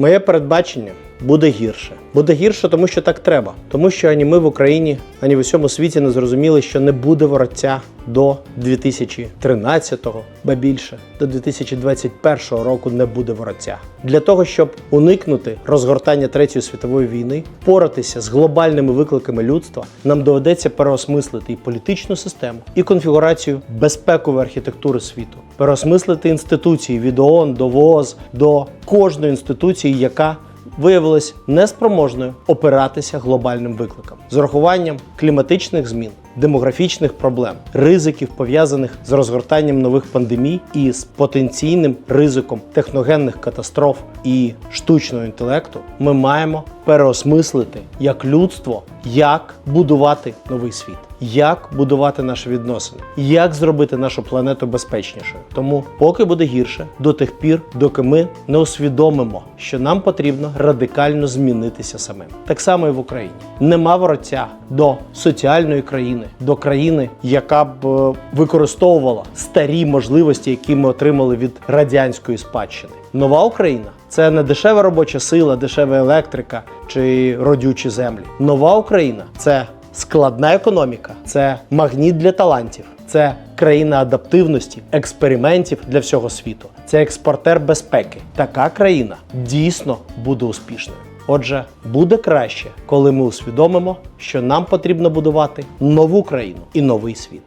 Моє передбачення буде гірше. Буде гірше, тому що так треба. Тому що ані ми в Україні, ані в усьому світі не зрозуміли, що не буде вороття до 2013-го, ба більше, до 2021 року не буде вороття. Для того, щоб уникнути розгортання Третьої світової війни, впоратися з глобальними викликами людства, нам доведеться переосмислити і політичну систему, і конфігурацію безпекової архітектури світу, переосмислити інституції від ООН до ВООЗ до кожної інституції, яка виявилась неспроможною опиратися глобальним викликам з урахуванням кліматичних змін, демографічних проблем, ризиків пов'язаних з розгортанням нових пандемій і з потенційним ризиком техногенних катастроф і штучного інтелекту, ми маємо переосмислити як людство, як будувати новий світ. Як будувати наші відносини, як зробити нашу планету безпечнішою. Тому, поки буде гірше, до тих пір, доки ми не усвідомимо, що нам потрібно радикально змінитися самим. Так само і в Україні. Нема вороття до соціальної країни, до країни, яка б е, використовувала старі можливості, які ми отримали від радянської спадщини. Нова Україна це не дешева робоча сила, дешева електрика чи родючі землі. Нова Україна це складна економіка, це магніт для талантів, це країна адаптивності, експериментів для всього світу. Це експортер безпеки. Така країна дійсно буде успішною. Отже, буде краще, коли ми усвідомимо, що нам потрібно будувати нову країну і новий світ.